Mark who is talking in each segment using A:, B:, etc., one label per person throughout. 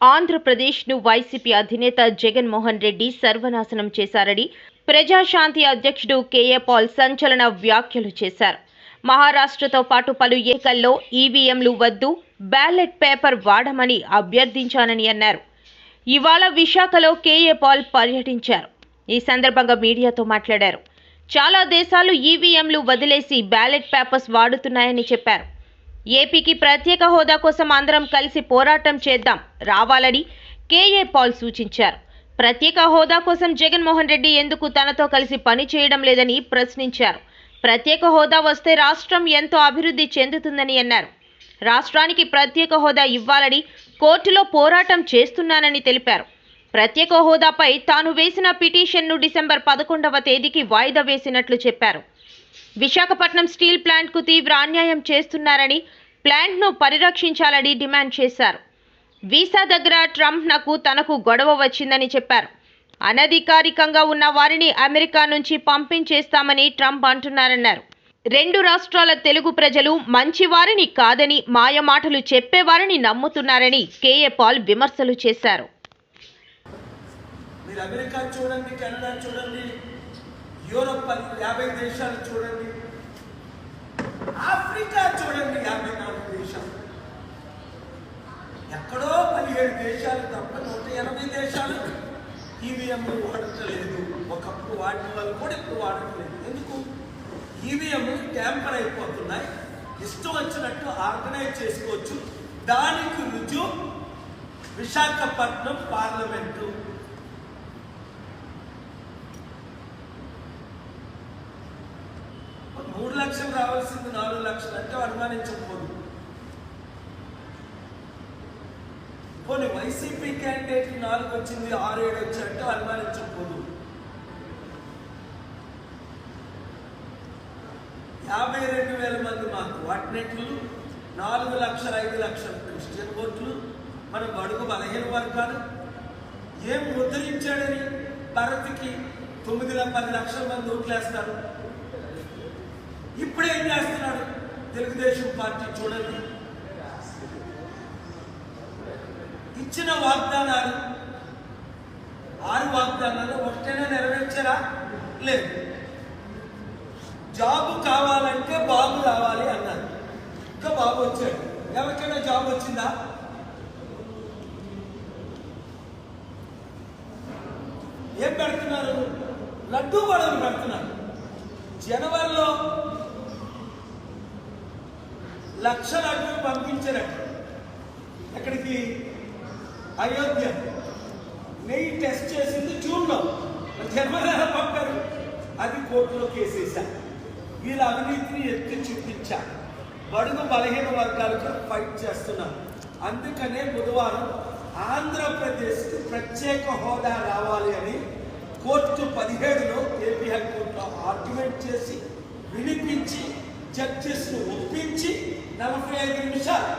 A: ఆంధ్రప్రదేశ్ను వైసీపీ అధినేత జగన్మోహన్ రెడ్డి సర్వనాశనం చేశారని ప్రజాశాంతి అధ్యక్షుడు కేఏ పాల్ సంచలన వ్యాఖ్యలు చేశారు. మహారాష్ట్రతో పాటు పలు ఎన్నికల్లో ఈవీఎంలు వద్దు బ్యాలెట్ పేపర్ వాడమని అభ్యర్థించానని అన్నారు. ఇవాళ విశాఖలో కేఏ పాల్ పర్యటించారు. ఈ సందర్భంగా మీడియాతో మాట్లాడారు. చాలా దేశాలు ఈవీఎంలు వదిలేసి బ్యాలెట్ పేపర్స్ వాడుతున్నాయని చెప్పారు. ఏపీకి ప్రత్యేక హోదా కోసం అందరం కలిసి పోరాటం చేద్దాం. రావాలని కేఏ పాల్ సూచించారు. ప్రత్యేక హోదా కోసం జగన్మోహన్ రెడ్డి ఎందుకు తనతో కలిసి పని చేయడం లేదని ప్రశ్నించారు. ప్రత్యేక హోదా వస్తే రాష్ట్రం ఎంతో అభివృద్ధి చెందుతుందని అన్నారు. రాష్ట్రానికి ప్రత్యేక హోదా ఇవ్వాలని కోర్టులో పోరాటం చేస్తున్నానని తెలిపారు. ప్రత్యేక హోదాపై తాను వేసిన పిటిషన్ను డిసెంబర్ పదకొండవ తేదీకి వాయిదా వేసినట్లు చెప్పారు. విశాఖపట్నం స్టీల్ ప్లాంట్కు తీవ్ర అన్యాయం చేస్తున్నారని ప్లాంట్ను పరిరక్షించాలని డిమాండ్ చేశారు. వీసా దగ్గర ట్రంప్ నాకు తనకు గొడవ వచ్చిందని చెప్పారు. అనధికారికంగా ఉన్న వారిని అమెరికా నుంచి పంపించేస్తామని ట్రంప్ అంటున్నారన్నారు. రెండు రాష్ట్రాల తెలుగు ప్రజలు మంచివారిని కాదని మాయమాటలు చెప్పేవారిని నమ్ముతున్నారని కేఏ పాల్ విమర్శలు చేశారు.
B: మీరు అమెరికా చూడండి కెనడా చూడండి యూరోప్ యాభై దేశాలు చూడండి. ఆఫ్రికా చూడండి యాభై నాలుగు దేశాలు. ఎక్కడో పదిహేడు దేశాలు తప్ప నూట ఎనభై దేశాలు ఈవీఎంలు వాడటలేదు. ఒకప్పుడు వాడిన వాళ్ళు కూడా ఇప్పుడు వాడట్లేదు. ఎందుకు? ఈవీఎంలు ట్యాంపర్ అయిపోతున్నాయి. ఇష్టం వచ్చినట్టు ఆర్గనైజ్ చేసుకోవచ్చు. దానికి రుజువు విశాఖపట్నం పార్లమెంటు మూడు లక్షలు రావాల్సింది నాలుగు లక్షలు అంటే అనుమానించకపోదు. పోనీ వైసీపీ క్యాండిడేట్ నాలుగు వచ్చింది ఆరు ఏడు వచ్చాయంటే అనుమానించకపోదు. యాభై రెండు వేల మంది మాకు వాటినెట్లు నాలుగు లక్షల ఐదు లక్షల క్రిస్టియన్ ఓట్లు మన బడుగు బలహీన వర్గాలు. ఏం ముద్రించాడని భారత్కి తొమ్మిది పది లక్షల మంది ఓట్లేస్తారు. ఇప్పుడు ఏం చేస్తున్నాడు? తెలుగుదేశం పార్టీ చూడండి. ఇచ్చిన వాగ్దానాలు ఆరు వాగ్దానాలు ఒకటైనా నెరవేర్చారా? లేదు. జాబు కావాలంటే బాబు రావాలి అన్నారు. ఇంకా బాబు వచ్చాడు. ఎవరికైనా జాబ్ వచ్చిందా? ఏం పెడుతున్నారు? లడ్డూ గొడవలు పెడుతున్నారు. జనవరిలో లక్ష లడ్డూలు పంపించారట. ఎక్కడికి? అయోధ్య. నెయ్యి టెస్ట్ చేసింది జూన్లో. మరి పంపారు. అది కోర్టులో కేసేసా వీళ్ళ అవినీతిని ఎత్తి చూపించా. బడుగు బలహీన వర్గాలకు ఫైట్ చేస్తున్నారు. అందుకనే బుధవారం ఆంధ్రప్రదేశ్కి ప్రత్యేక హోదా రావాలి అని కోర్టు పదిహేడులో ఏపీ హైకోర్టులో ఆర్గ్యుమెంట్ చేసి వినిపించి జడ్జెస్ను ఒప్పించి నలభై ఐదు నిమిషాలు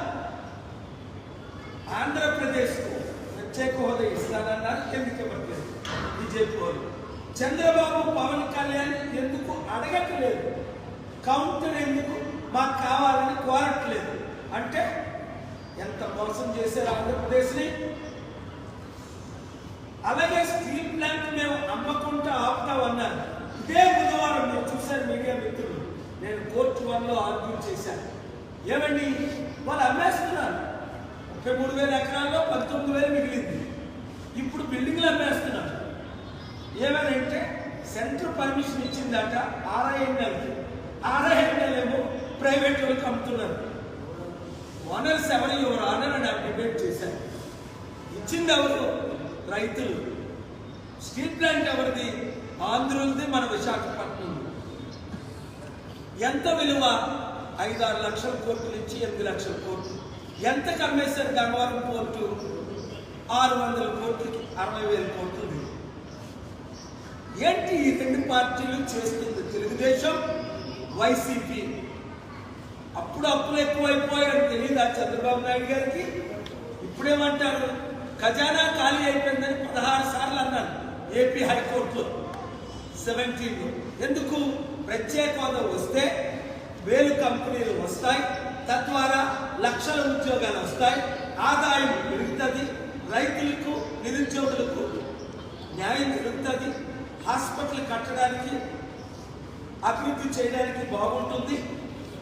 B: ఆంధ్రప్రదేశ్కు ప్రత్యేక హోదా ఇస్తానన్నారు ఎందుకు ఇవ్వట్లేదు బీజేపీ వాళ్ళు చంద్రబాబు పవన్ కళ్యాణ్ ఎందుకు అడగట్లేదు? కౌంటర్ ఎందుకు? మాకు కావాలని కోరట్లేదు. అంటే ఎంత మోసం చేశారు ఆంధ్రప్రదేశ్ని? అలాగే స్టీల్ ప్లాంట్ మేము అమ్మకుంటా ఆపుతామన్నారు. ఇదే బుధవారం నేను చూశాను మీడియా మిత్రులు. నేను కోర్టు వన్లో ఆర్గ్యూ చేశాను. ఏమండి? వాళ్ళు అమ్మేస్తున్నారు. ముప్పై మూడు వేల ఎకరాల్లో పంతొమ్మిది వేలు మిగిలింది. ఇప్పుడు బిల్డింగ్లు అమ్మేస్తున్నారు. ఏమనంటే సెంటర్ పర్మిషన్ ఇచ్చిందట ఆర్ఐఎన్ఎల్కి ఆర్ఐఎన్ఎల్ ఏమో ప్రైవేట్ వాళ్ళకి అమ్ముతున్నారు. ఓనర్స్ ఎవరు? ఎవరు? ఆనర్ అని డిబేట్ చేశారు. ఇచ్చింది ఎవరు? రైతులు. స్టీల్ ప్లాంట్ ఎవరిది? ఆంధ్రులది మన విశాఖపట్నం ఎంత విలువ? ఐదు ఆరు లక్షల కోట్లు నుంచి ఎనిమిది లక్షల కోట్లు. ఎంత కమ్మేశారు గంగవరం కోర్టు ఆరు వందల కోట్లకి అరవై వేల కోట్లు ఏంటి ఈ రెండు పార్టీలు చేస్తుంది తెలుగుదేశం? వైసీపీ. అప్పుడు అప్పులు ఎక్కువైపోయాయని తెలియదు ఆ చంద్రబాబు నాయుడు గారికి? ఇప్పుడేమంటారు? ఖజానా ఖాళీ అయిపోయిందని పదహారు సార్లు అన్నారు ఏపీ హైకోర్టులో. సెవెంటీన్లో ఎందుకు? ప్రత్యేక హోదా వస్తే వేలు కంపెనీలు వస్తాయి తద్వారా లక్షల ఉద్యోగాలు వస్తాయి ఆదాయం పెరుగుతుంది రైతులకు నిరుద్యోగులకు న్యాయం జరుగుతుంది హాస్పిటల్ కట్టడానికి అభివృద్ధి చేయడానికి బాగుంటుంది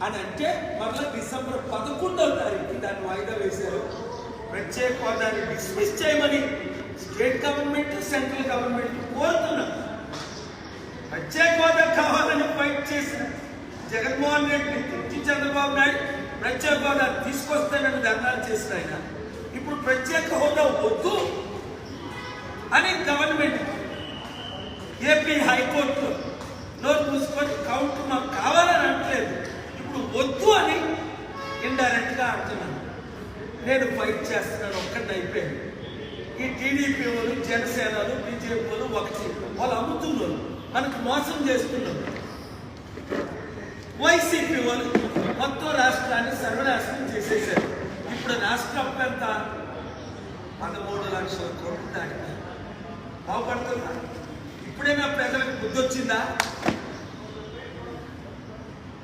B: అని అంటే మరలా డిసెంబర్ పదకొండవ తారీఖు దాన్ని వాయిదా వేశారు. ప్రత్యేక హోదాన్ని డిస్మిస్ చేయమని స్టేట్ గవర్నమెంట్ సెంట్రల్ గవర్నమెంట్ కోరుతున్నారు. ప్రత్యేక హోదా కావాలని ఫైట్ చేసిన జగన్మోహన్ రెడ్డి తిట్టి చంద్రబాబు నాయుడు ప్రత్యేక హోదా తీసుకొస్తానని ధర్నాలు చేసిన ఆయన. ఇప్పుడు ప్రత్యేక హోదా వద్దు అని గవర్నమెంట్ ఏపీ హైకోర్టులో నోరు మూసుకొని కౌంట్ మాకు కావాలని అంటలేదు ఇప్పుడు వద్దు అని ఇండైరెక్ట్గా అంటున్నాను. నేను ఫైట్ చేస్తున్నాను ఒక్కడిని అయిపోయాను. ఈ టీడీపీ వాళ్ళు జనసేనలు బీజేపీ వాళ్ళు ఒకటి వాళ్ళు అమ్ముతున్నారు. మనకు మోసం చేస్తున్నారు. వైసీపీ వాళ్ళు మొత్తం రాష్ట్రాన్ని సర్వనాశనం చేసేసారు ఇప్పుడు రాష్ట్ర అప్పు ఎంత పదమూడు లక్షల కోట్లు దాటింది. బాగుపడుతుందా? ఇప్పుడైనా ప్రజలకు బుద్ధి వచ్చిందా?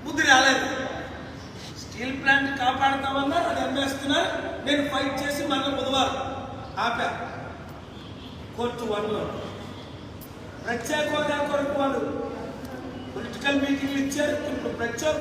B: బుద్ధి రాలేదు. స్టీల్ ప్లాంట్ కాపాడుతామన్నా అది అమ్మేస్తున్నా నేను ఫైట్ చేసి మళ్ళీ బుధవారం ఆపా. కోర్టు వన్లో ప్రత్యేక హోదా కొరకు వాళ్ళు పొలిటికల్ మీటింగ్లు ఇచ్చారు. ఇప్పుడు ప్రత్యేక